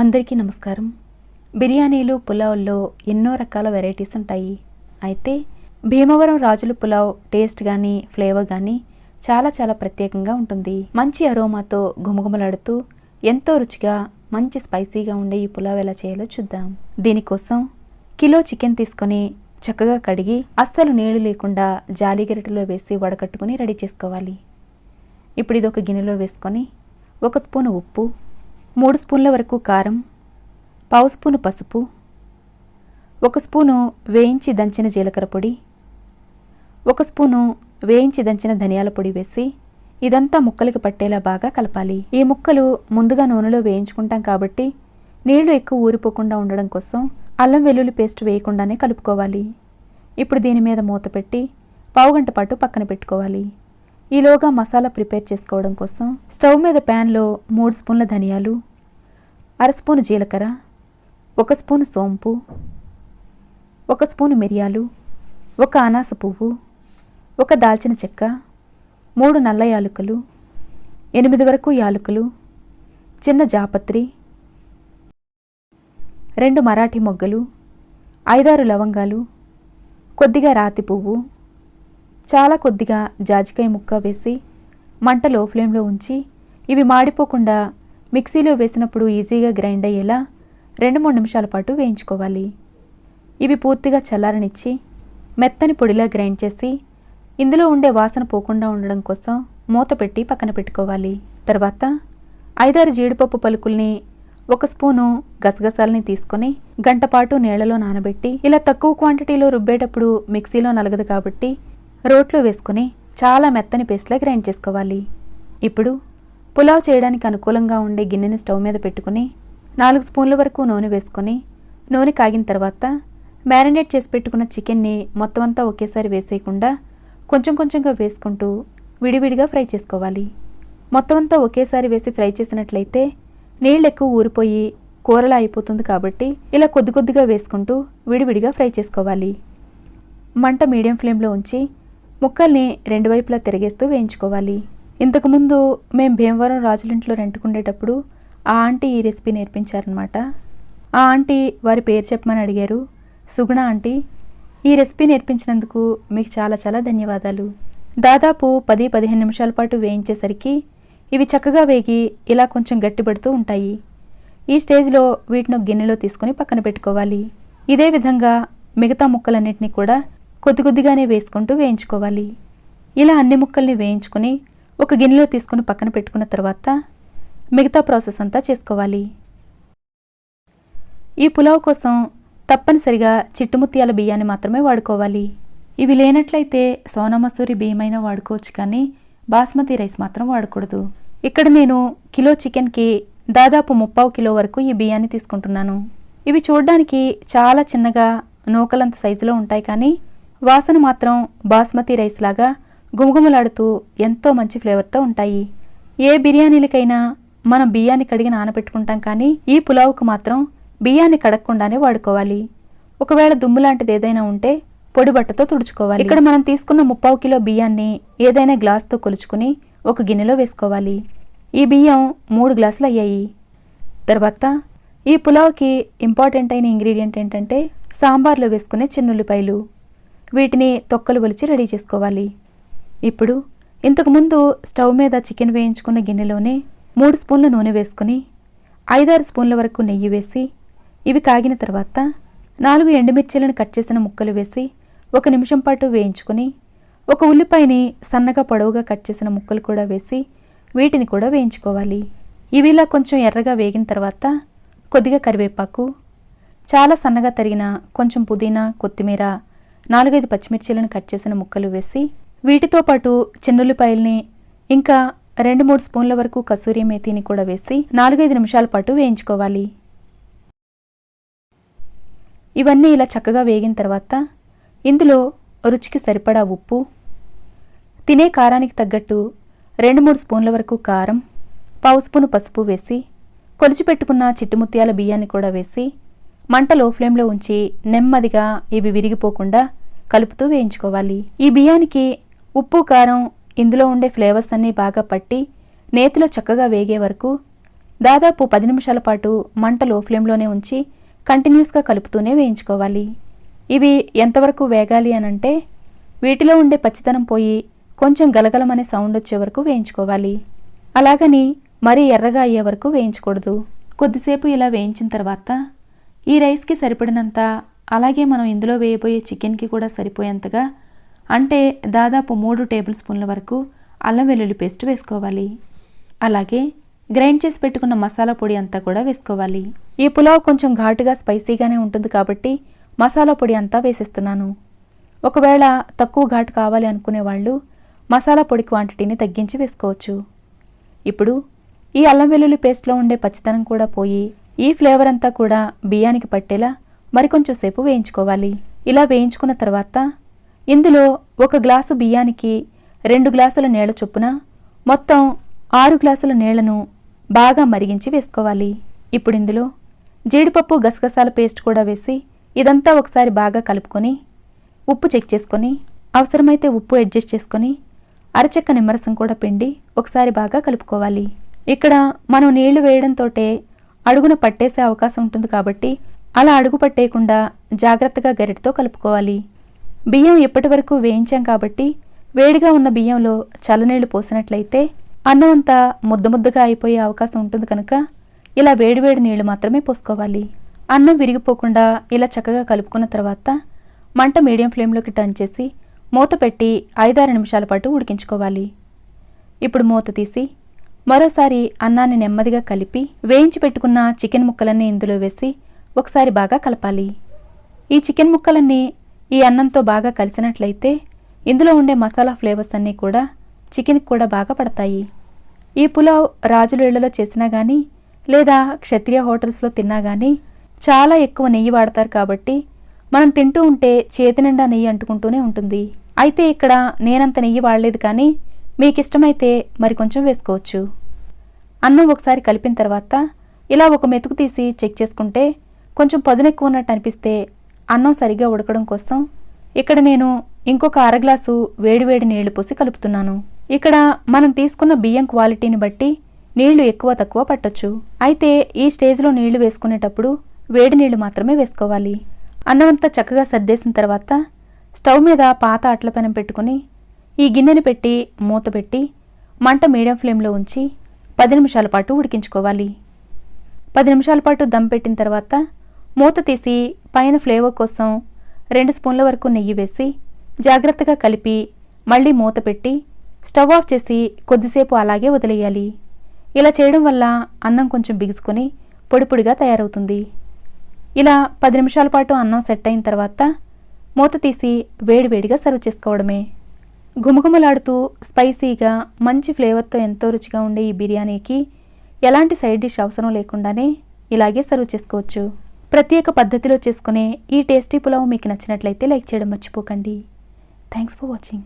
అందరికీ నమస్కారం. బిర్యానీలు పులావుల్లో ఎన్నో రకాల వెరైటీస్ ఉంటాయి. అయితే భీమవరం రాజుల పులావ్ టేస్ట్ కానీ ఫ్లేవర్ కానీ చాలా చాలా ప్రత్యేకంగా ఉంటుంది. మంచి అరోమాతో గుమగుమలాడుతూ ఎంతో రుచిగా మంచి స్పైసీగా ఉండే ఈ పులావ్ ఎలా చేయాలో చూద్దాం. దీనికోసం కిలో చికెన్ తీసుకొని చక్కగా కడిగి అస్సలు నీళ్ళు లేకుండా జాలిగరిటలో వేసి వడకట్టుకుని రెడీ చేసుకోవాలి. ఇప్పుడు ఇది ఒక గిన్నెలో వేసుకొని ఒక స్పూన్ ఉప్పు మూడు స్పూన్ల వరకు కారం పావు స్పూను పసుపు ఒక స్పూను వేయించి దంచిన జీలకర్ర పొడి ఒక స్పూను వేయించి దంచిన ధనియాల పొడి వేసి ఇదంతా ముక్కలకి పట్టేలా బాగా కలపాలి. ఈ ముక్కలు ముందుగా నూనెలో వేయించుకుంటాం కాబట్టి నీళ్ళు ఎక్కువ ఊరిపోకుండా ఉండడం కోసం అల్లం వెల్లుల్లి పేస్ట్ వేయకుండానే కలుపుకోవాలి. ఇప్పుడు దీని మీద మూత పెట్టి పావుగంట పాటు పక్కన పెట్టుకోవాలి. ఈలోగా మసాలా ప్రిపేర్ చేసుకోవడం కోసం స్టవ్ మీద ప్యాన్లో మూడు స్పూన్ల ధనియాలు అర స్పూను జీలకర్ర ఒక స్పూను సోంపు ఒక స్పూను మిరియాలు ఒక అనాస పువ్వు ఒక దాల్చిన చెక్క మూడు నల్ల యాలుకలు ఎనిమిది వరకు యాలుకలు చిన్న జాపత్రి రెండు మరాఠీ మొగ్గలు ఐదారు లవంగాలు కొద్దిగా రాతి పువ్వు చాలా కొద్దిగా జాజికాయ ముక్క వేసి మంట లో ఫ్లేమ్లో ఉంచి ఇవి మాడిపోకుండా మిక్సీలో వేసినప్పుడు ఈజీగా గ్రైండ్ అయ్యేలా రెండు మూడు నిమిషాల పాటు వేయించుకోవాలి. ఇవి పూర్తిగా చల్లారనిచ్చి మెత్తని పొడిలా గ్రైండ్ చేసి ఇందులో ఉండే వాసన పోకుండా ఉండడం కోసం మూత పెట్టి పక్కన పెట్టుకోవాలి. తర్వాత ఐదారు జీడిపప్పు పలుకుల్ని ఒక స్పూను గసగసాలని తీసుకొని గంటపాటు నీళ్ళలో నానబెట్టి ఇలా తక్కువ క్వాంటిటీలో రుబ్బేటప్పుడు మిక్సీలో నలగదు కాబట్టి రోట్లో వేసుకొని చాలా మెత్తని పేస్ట్లా గ్రైండ్ చేసుకోవాలి. ఇప్పుడు పులావ్ చేయడానికి అనుకూలంగా ఉండే గిన్నెని స్టవ్ మీద పెట్టుకుని నాలుగు స్పూన్ల వరకు నూనె వేసుకొని నూనె కాగిన తర్వాత మ్యారినేట్ చేసి పెట్టుకున్న చికెన్ని మొత్తం అంతా ఒకేసారి వేసేయకుండా కొంచెం కొంచెంగా వేసుకుంటూ విడివిడిగా ఫ్రై చేసుకోవాలి. మొత్తం అంతా ఒకేసారి వేసి ఫ్రై చేసినట్లయితే నీళ్ళు ఎక్కువ ఊరిపోయి కూరలా అయిపోతుంది కాబట్టి ఇలా కొద్ది కొద్దిగా వేసుకుంటూ విడివిడిగా ఫ్రై చేసుకోవాలి. మంట మీడియం ఫ్లేమ్లో ఉంచి ముక్కల్ని రెండు వైపులా తిరిగేస్తూ వేయించుకోవాలి. ఇంతకుముందు మేము భీమవరం రాజులింట్లో రెంటుకుండేటప్పుడు ఆ ఆంటీ ఈ రెసిపీ నేర్పించారనమాట ఆ ఆంటీ వారి పేరు చెప్పమని అడిగారు. సుగుణ ఆంటీ ఈ రెసిపీ నేర్పించినందుకు మీకు చాలా చాలా ధన్యవాదాలు. దాదాపు పది పదిహేను నిమిషాల పాటు వేయించేసరికి ఇవి చక్కగా వేగి ఇలా కొంచెం గట్టిపడుతూ ఉంటాయి. ఈ స్టేజ్లో వీటిని గిన్నెలో తీసుకొని పక్కన పెట్టుకోవాలి. ఇదే విధంగా మిగతా ముక్కలన్నింటినీ కూడా కొద్ది కొద్దిగానే వేసుకుంటూ వేయించుకోవాలి. ఇలా అన్ని ముక్కల్ని వేయించుకొని ఒక గిన్నెలో తీసుకొని పక్కన పెట్టుకున్న తర్వాత మిగతా ప్రాసెస్ అంతా చేసుకోవాలి. ఈ పులావ్ కోసం తప్పనిసరిగా చిట్టుముత్యాల బియ్యాన్ని మాత్రమే వాడుకోవాలి. ఇవి లేనట్లయితే సోనా మసూరి బియ్యమైనా వాడుకోవచ్చు కానీ బాస్మతి రైస్ మాత్రం వాడకూడదు. ఇక్కడ నేను కిలో చికెన్కి దాదాపు ముప్పావు కిలో వరకు ఈ బియ్యాన్ని తీసుకుంటున్నాను. ఇవి చూడడానికి చాలా చిన్నగా నూకలంత సైజులో ఉంటాయి కానీ వాసన మాత్రం బాస్మతి రైస్ లాగా గుమగుమలాడుతూ ఎంతో మంచి ఫ్లేవర్తో ఉంటాయి. ఏ బిర్యానీలకైనా మనం బియ్యాన్ని కడిగి నానబెట్టుకుంటాం కానీ ఈ పులావుకు మాత్రం బియ్యాన్ని కడగకుండానే వాడుకోవాలి. ఒకవేళ దుమ్ము లాంటిది ఏదైనా ఉంటే పొడి బట్టతో తుడుచుకోవాలి. ఇక్కడ మనం తీసుకున్న ముప్పావు కిలో బియ్యాన్ని ఏదైనా గ్లాస్తో కొలుచుకుని ఒక గిన్నెలో వేసుకోవాలి. ఈ బియ్యం మూడు గ్లాసులు అయ్యాయి. తర్వాత ఈ పులావ్కి ఇంపార్టెంట్ అయిన ఇంగ్రీడియంట్ ఏంటంటే సాంబార్లో వేసుకునే చిన్నుల్లిపాయలు. వీటిని తొక్కలు ఒలిచి రెడీ చేసుకోవాలి. ఇప్పుడు ఇంతకుముందు స్టవ్ మీద చికెన్ వేయించుకున్న గిన్నెలోనే మూడు స్పూన్ల నూనె వేసుకుని ఐదారు స్పూన్ల వరకు నెయ్యి వేసి ఇవి కాగిన తర్వాత నాలుగు ఎండుమిర్చీలను కట్ చేసిన ముక్కలు వేసి ఒక నిమిషం పాటు వేయించుకుని ఒక ఉల్లిపాయని సన్నగా పొడవుగా కట్ చేసిన ముక్కలు కూడా వేసి వీటిని కూడా వేయించుకోవాలి. ఇవి ఇలా కొంచెం ఎర్రగా వేగిన తర్వాత కొద్దిగా కరివేపాకు చాలా సన్నగా తరిగిన కొంచెం పుదీనా కొత్తిమీర నాలుగైదు పచ్చిమిర్చీలను కట్ చేసిన ముక్కలు వేసి వీటితో పాటు చిన్నుల్లిపాయల్ని ఇంకా రెండు మూడు స్పూన్ల వరకు కసూరి మేతిని కూడా వేసి నాలుగైదు నిమిషాల పాటు వేయించుకోవాలి. ఇవన్నీ ఇలా చక్కగా వేగిన తర్వాత ఇందులో రుచికి సరిపడా ఉప్పు తినే కారానికి తగ్గట్టు రెండు మూడు స్పూన్ల వరకు కారం పావు స్పూను పసుపు వేసి కొలిచిపెట్టుకున్న చిట్టుముత్యాల బియ్యాన్ని కూడా వేసి మంట లో ఫ్లేమ్లో ఉంచి నెమ్మదిగా ఇవి విరిగిపోకుండా కలుపుతూ వేయించుకోవాలి. ఈ బియ్యానికి ఉప్పు కారం ఇందులో ఉండే ఫ్లేవర్స్ అన్నీ బాగా పట్టి నేతిలో చక్కగా వేగే వరకు దాదాపు పది నిమిషాల పాటు మంట లో ఫ్లేమ్లోనే ఉంచి కంటిన్యూస్గా కలుపుతూనే వేయించుకోవాలి. ఇవి ఎంతవరకు వేగాలి అనంటే వీటిలో ఉండే పచ్చితనం పోయి కొంచెం గలగలమనే సౌండ్ వచ్చే వరకు వేయించుకోవాలి. అలాగని మరీ ఎర్రగా అయ్యే వరకు వేయించకూడదు. కొద్దిసేపు ఇలా వేయించిన తర్వాత ఈ రైస్కి సరిపడినంత అలాగే మనం ఇందులో వేయబోయే చికెన్కి కూడా సరిపోయేంతగా అంటే దాదాపు మూడు టేబుల్ స్పూన్ల వరకు అల్లం వెల్లుల్లి పేస్ట్ వేసుకోవాలి. అలాగే గ్రైండ్ చేసి పెట్టుకున్న మసాలా పొడి అంతా కూడా వేసుకోవాలి. ఈ పులావ్ కొంచెం ఘాటుగా స్పైసీగానే ఉంటుంది కాబట్టి మసాలా పొడి అంతా వేసేస్తున్నాను. ఒకవేళ తక్కువ ఘాటు కావాలి అనుకునే వాళ్ళు మసాలా పొడి క్వాంటిటీని తగ్గించి వేసుకోవచ్చు. ఇప్పుడు ఈ అల్లం వెల్లుల్లి పేస్ట్లో ఉండే పచ్చితనం కూడా పోయి ఈ ఫ్లేవర్ అంతా కూడా బియ్యానికి పట్టేలా మరికొంచెం సేపు వేయించుకోవాలి. ఇలా వేయించుకున్న తర్వాత ఇందులో ఒక గ్లాసు బియ్యానికి రెండు గ్లాసుల నీళ్ళ చొప్పున మొత్తం ఆరు గ్లాసుల నీళ్ళను బాగా మరిగించి వేసుకోవాలి. ఇప్పుడు ఇందులో జీడిపప్పు గసగసాల పేస్ట్ కూడా వేసి ఇదంతా ఒకసారి బాగా కలుపుకొని ఉప్పు చెక్ చేసుకొని అవసరమైతే ఉప్పు అడ్జస్ట్ చేసుకొని అరచెక్క నిమ్మరసం కూడా పిండి ఒకసారి బాగా కలుపుకోవాలి. ఇక్కడ మనం నీళ్ళు వేయడంతో అడుగున పట్టేసే అవకాశం ఉంటుంది కాబట్టి అలా అడుగు పట్టేయకుండా జాగ్రత్తగా గరిటతో కలుపుకోవాలి. బియ్యం ఇప్పటి వరకు వేయించాం కాబట్టి వేడిగా ఉన్న బియ్యంలో చల్లనీళ్ళు పోసినట్లయితే అన్నం అంతా ముద్ద ముద్దగా అయిపోయే అవకాశం ఉంటుంది కనుక ఇలా వేడివేడి నీళ్ళు మాత్రమే పోసుకోవాలి. అన్నం విరిగిపోకుండా ఇలా చక్కగా కలుపుకున్న తర్వాత మంట మీడియం ఫ్లేమ్లోకి టర్న్ చేసి మూత పెట్టి ఐదారు నిమిషాల పాటు ఉడికించుకోవాలి. ఇప్పుడు మూత తీసి మరోసారి అన్నాన్ని నెమ్మదిగా కలిపి వేయించి పెట్టుకున్న చికెన్ ముక్కలన్నీ ఇందులో వేసి ఒకసారి బాగా కలపాలి. ఈ చికెన్ ముక్కలన్నీ ఈ అన్నంతో బాగా కలిసినట్లయితే ఇందులో ఉండే మసాలా ఫ్లేవర్స్ అన్నీ కూడా చికెన్కి కూడా బాగా పడతాయి. ఈ పులావ్ రాజుల ఇళ్ళలో చేసినా కానీ లేదా క్షత్రియ హోటల్స్లో తిన్నా కానీ చాలా ఎక్కువ నెయ్యి వాడతారు కాబట్టి మనం తింటూ ఉంటే చేతి నిండా నెయ్యి అంటుకుంటూనే ఉంటుంది. అయితే ఇక్కడ నేనంత నెయ్యి వాడలేదు కానీ మీకు ఇష్టమైతే మరి కొంచెం వేసుకోవచ్చు. అన్నం ఒకసారి కలిపిన తర్వాత ఇలా ఒక మెతుకు తీసి చెక్ చేసుకుంటే కొంచెం పదునెక్కువ ఉన్నట్టు అనిపిస్తే అన్నం సరిగ్గా ఉడకడం కోసం ఇక్కడ నేను ఇంకొక అర గ్లాసు వేడివేడి నీళ్ళు పోసి కలుపుతున్నాను. ఇక్కడ మనం తీసుకున్న బియ్యం క్వాలిటీని బట్టి నీళ్ళు ఎక్కువ తక్కువ పట్టొచ్చు. అయితే ఈ స్టేజ్లో నీళ్ళు వేసుకునేటప్పుడు వేడి నీళ్ళు మాత్రమే వేసుకోవాలి. అన్నమంతా చక్కగా సర్దేసిన తర్వాత స్టవ్ మీద పాత అట్ల పెనం పెట్టుకుని ఈ గిన్నెని పెట్టి మూత పెట్టి మంట మీడియం ఫ్లేమ్లో ఉంచి పది నిమిషాల పాటు ఉడికించుకోవాలి. పది నిమిషాల పాటు దమ్ పెట్టిన తర్వాత మూత తీసి పైన ఫ్లేవర్ కోసం రెండు స్పూన్ల వరకు నెయ్యి వేసి జాగ్రత్తగా కలిపి మళ్ళీ మూత పెట్టి స్టవ్ ఆఫ్ చేసి కొద్దిసేపు అలాగే వదిలేయాలి. ఇలా చేయడం వల్ల అన్నం కొంచెం బిగుసుకొని పొడిపొడిగా తయారవుతుంది. ఇలా పది నిమిషాల పాటు అన్నం సెట్ అయిన తర్వాత మూత తీసి వేడివేడిగా సర్వ్ చేసుకోవడమే. గుమగుమలాడుతూ స్పైసీగా మంచి ఫ్లేవర్తో ఎంతో రుచిగా ఉండే ఈ బిర్యానీకి ఎలాంటి సైడ్ డిష్ అవసరం లేకుండానే ఇలాగే సర్వ్ చేసుకోవచ్చు. ప్రత్యేక పద్ధతిలో చేసుకునే ఈ టేస్టీ పులావ్ మీకు నచ్చినట్లయితే లైక్ చేయడం మర్చిపోకండి. Thanks for watching.